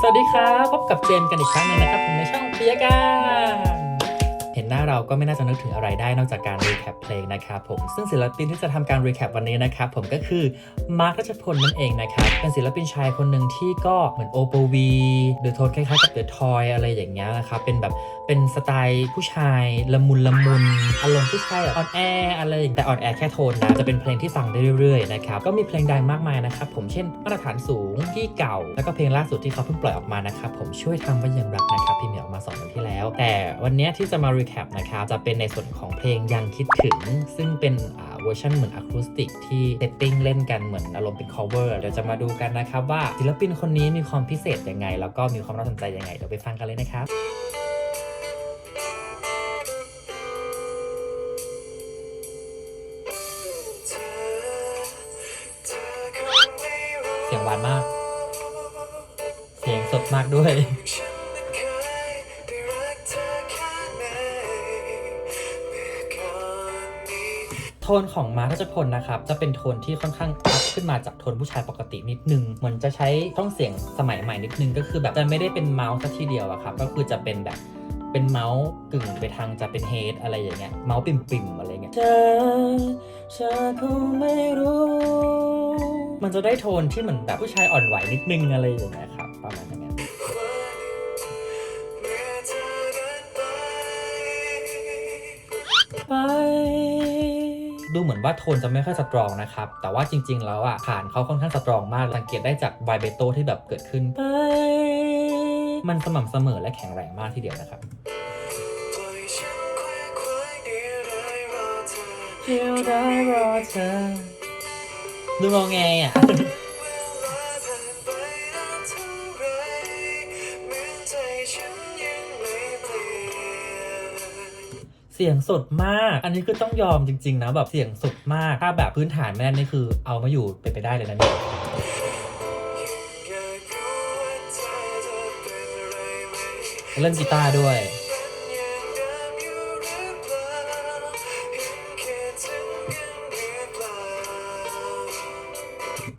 สวัสดีครับ พบกับเจมส์กันอีกครั้งหนึงนะครับ ผมในช่องเพียกา นหน้าเราก็ไม่น่าจะนึกถึงอะไรได้นอกจากการรีแคปเพลงนะครับผมซึ่งศิลปินที่จะทำการรีแคปวันนี้นะครับผมก็คือมาร์ครัชพลนั่นเองนะครับเป็นศิลปินชายคนหนึ่งที่ก็เหมือนโอปวีหรือโทนคล้ายๆกับเดอะทอยอะไรอย่างเงี้ยนะครับเป็นแบบเป็นสไตล์ผู้ชายละมุนละมุนอารมณ์ผู้ชายแบบออนแออะไรอย่างแต่ออนแอแค่โทนนะจะเป็นเพลงที่ฟังได้เรื่อยๆนะครับก็มีเพลงดังมากมายนะครับผมเช่นมาตรฐานสูงที่เก่า แล้วก็เพลงล่าสุดที่เขาเพิ่งปล่อยออกมานะครับผมช่วยทำไว้ยังรักนะครับที่เมีออกมาสองวันที่แล้ว แต่วันนี้ที่จะมารีแคปนะครับจะเป็นในส่วนของเพลงยังคิดถึง ซึ่งเป็นเวอร์ชันเหมือนอะคูสติกที่เซตติ้งเล่นกันเหมือนอารมณ์เป็น cover เดี๋ยวจะมาดูกันนะครับว่าศิลปินคนนี้มีความพิเศษยังไง แล้วก็มีความน่าสนใจยังไงเดี๋ยวไปฟังกันเลยนะครับเสียงหวานมาก เสียงสดมากด้วย โทนของมาร์ครัชพลนะครับ จะเป็นโทนที่ค่อนข้างอัพขึ้นมาจากโทนผู้ชายปกตินิดนึง เหมือนจะใช้ช่องเสียงสมัยใหม่นิดนึง ก็คือแบบจะไม่ได้เป็นเมาส์ซะทีเดียวอะครับ ก็คือจะเป็นแบบเป็นเมาส์กึ่งไปทางจะเป็นเฮดอะไรอย่างเงี้ย เมาส์ปิ่มๆอะไรเงี้ยเธอเธอคงไม่รู้ มันจะได้โทนที่เหมือนแบบผู้ชายอ่อนไหวนิดนึงอะไรอย่างเงี้ยครับประมาณนั้นไป ดูเหมือนว่าโทนจะไม่ค่อยสตรองนะครับ แต่ว่าจริง ๆ แล้วอะฐานเขาค่อนข้างสตรองมาก สังเกตได้จากไวเบโตที่แบบเกิดขึ้น มันสม่ำเสมอและแข็งแรงมากทีเดียวนะครับเดียวได้รอเธอดูงอแงอะ เสียงสดมาก อันนี้คือต้องยอมจริง ๆ นะแบบเสียงสดมาก ถ้าแบบพื้นฐานไม่นนี่คือเอามาอยู่ไปนไปได้เลยนะเนี่ยเล่นกีตาร์ด้วย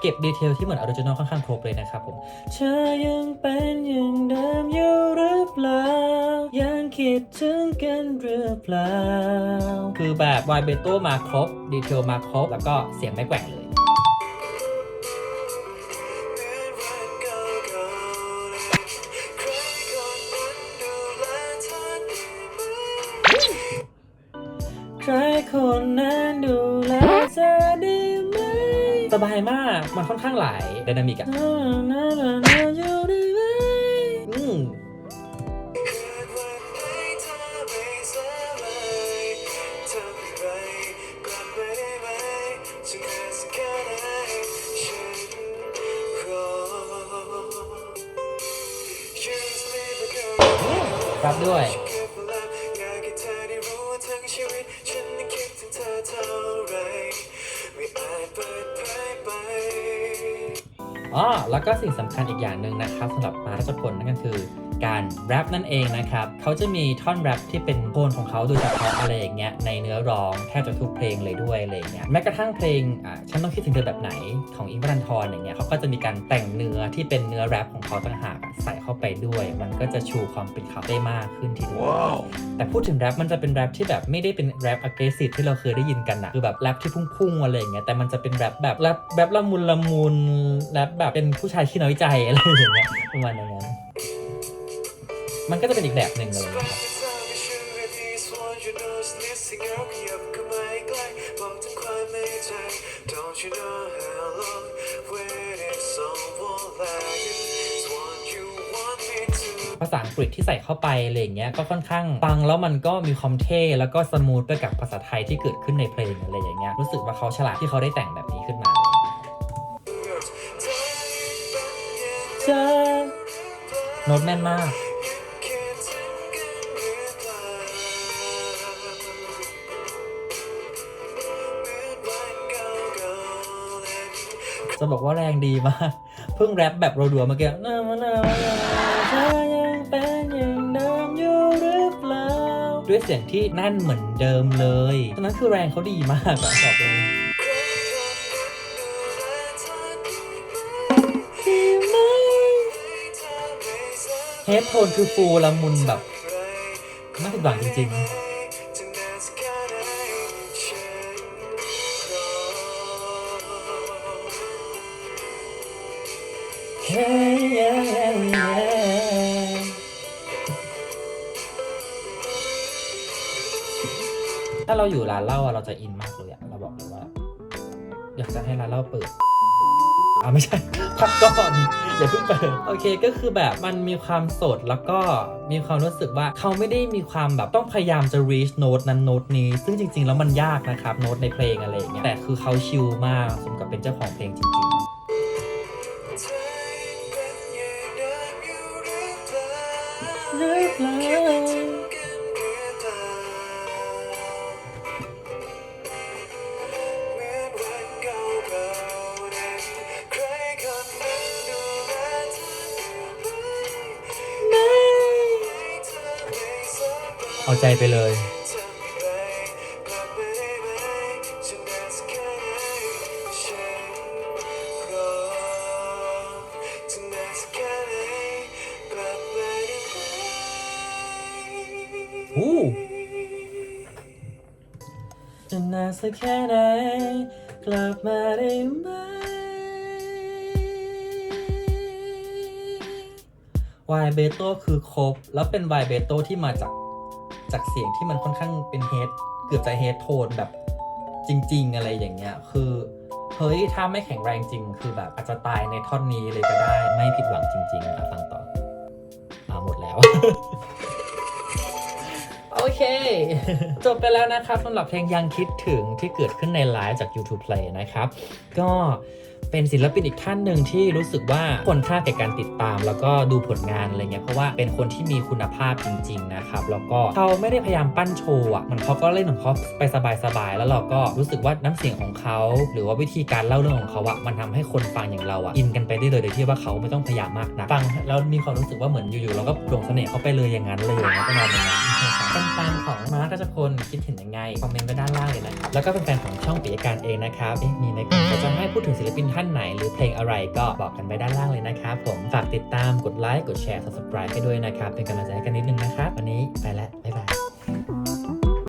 เก็บดีเทลที่เหมือนออริจินอลค่อนข้างครบเลยนะครับผม เธอยังเป็นอย่างเดิมอยู่หรือเปล่า คิดถึงกันหรือเปล่า คือแบบไวเบโตมาครบ ดีเทลมาครบ แล้วก็เสียงไม่แกว่งเลย ใครคนนั้นดูแลเธอได้ไหม สบายมาก มันค่อนข้างหลายไดนามิกอะ รับด้วย อ๋อแล้วก็สิ่งสำคัญอีกอย่างหนึ่งนะครับสำหรับมารัชพลนั่นก็คือการแรปนั่นเองนะครับเขาจะมีท่อนแรปที่เป็นโทนของเขาโดยเฉพาะอะไรอย่างเงี้ยในเนื้อร้องแทบจะทุกเพลงเลยด้วยอะไรอย่างเงี้ยแม้กระทั่งเพลงอ่าฉันต้องคิดถึงเธอแบบไหนของอิงค์วรันทรอย่างเงี้ยเขาก็จะมีการแต่งเนื้อที่เป็นเนื้อแรปของเขาต่างหากอะใส่เข้าไปด้วย มันก็จะชูความเป็นเขาได้มากขึ้นทีเดียวแต่พูดถึงแรปมันจะเป็นแรปที่แบบไม่ได้เป็นแรป aggressive ที่เราเคยได้ยินกันอะคือแบบแรปที่พุ่งๆอะไรอย่างเงี้ยแต่มันจะเป็นแรปแบบแรปแบบละมุนละมุนแรปแบบเป็นผู้ชายขี้น้อยใจอะไรอย่างเงี้ยประมาณอย่างนั้น มันก็จะเป็นอีกแบบหนึ่งเลยครับภาษาอังกฤษที่ใส่เข้าไปอะไรอย่างเงี้ยก็ค่อนข้างฟังแล้วมันก็มีความเท่แล้วก็สมูทไปกับภาษาไทยที่เกิดขึ้นในเพลงอะไรอย่างเงี้ยรู้สึกว่าเขาฉลาดที่เขาได้แต่งแบบนี้ขึ้นมา เจอโน้ตแม่นมาก จะบอกว่าแรงดีมาก เพิ่งแรปแบบรัวๆเมื่อกี้นามานามานาเธอยังเป็นอย่างเดิมอยู่หรือเปล่าด้วยเสียงที่แน่นเหมือนเดิมเลยฉะนั้นคือแรงเขาดีมากอะบอกเลย เฮดโทนคือฟูละมุนแบบไม่ผิดหวังจริงๆถ้าเราอยู่ร้านเหล้าอะเราจะอินมากเลยอะเราบอกเลยว่า อยากจะให้ร้านเหล้าเปิด อ่าไม่ใช่พักก่อนอย่าเพิ่งเปิดโอเคก็คือแบบมันมีความสดแล้วก็มีความรู้สึกว่าเขาไม่ได้มีความแบบต้องพยายามจะ reach note นั้นโน้ตนี้ ซึ่งจริง ๆ แล้วมันยากนะครับโน้ตในเพลงอะไรอย่างเงี้ยแต่คือเขาชิลมากสมกับเป็นเจ้าของเพลงจริงๆหรือเล่า เอาใจไปเลย อู้จะนานสักแค่ไหนกลับมาได้ไหมวายเบโต้คือครบ แล้วเป็นวายเบโต้ที่มาจาก จากเสียงที่มันค่อนข้างเป็นเฮดเกือบจะเฮดโทนแบบจริง ๆ อะไรอย่างเงี้ย คือเฮ้ยถ้าไม่แข็งแรงจริง คือแบบอาจจะตายในท่อนนี้เลยก็ได้ ไม่ผิดหวังจริงๆอะฟังต่ออาหมดแล้ว อเค จบไปแล้วนะครับสำหรับเพลงยังคิดถึงที่เกิดขึ้นในไลฟ์จาก YouTube Play นะครับ ก็เป็นศิลปินอีกท่านหนึ่งที่รู้สึกว่าคนค่าแก่การติดตาม แล้วก็ดูผลงานอะไรเงี้ยเพราะว่าเป็นคนที่มีคุณภาพจริง ๆ นะครับ แล้วก็เขาไม่ได้พยายามปั้นโชว์อะมันเขาก็เล่นของเขาไปสบายๆแล้วเราก็รู้สึกว่าน้ำเสียงของเขา หรือว่าวิธีการเล่าเรื่องของเขาอะมันทำให้คนฟังอย่างเราอะอินกันไปได้เลยโดยที่ว่าเขาไม่ต้องพยายามมากนะฟังแล้วมีความรู้สึกว่าเหมือนอยู่ๆเราก็หลงเสน่ห์เขาไปเลยอย่างนั้นเลยนั้นประมาณนั้น เป็นแฟนของมาร์คกัจพลคิดเห็นยังไง คอมเมนต์ไว้ด้านล่างเลยนะครับ แล้วก็เป็นแฟนของช่องปิยการเองนะครับเอ๊ะมีไหมอยากจะให้พูดถึงศิลปินท่านไหน หรือเพลงอะไรก็บอกกันไว้ด้านล่างเลยนะครับผมฝากติดตามกดไลค์กดแชร์ subscribe ให้ด้วยนะครับ เป็นกำลังใจให้กันนิดนึงนะครับ วันนี้ไปแล้วบ๊ายบาย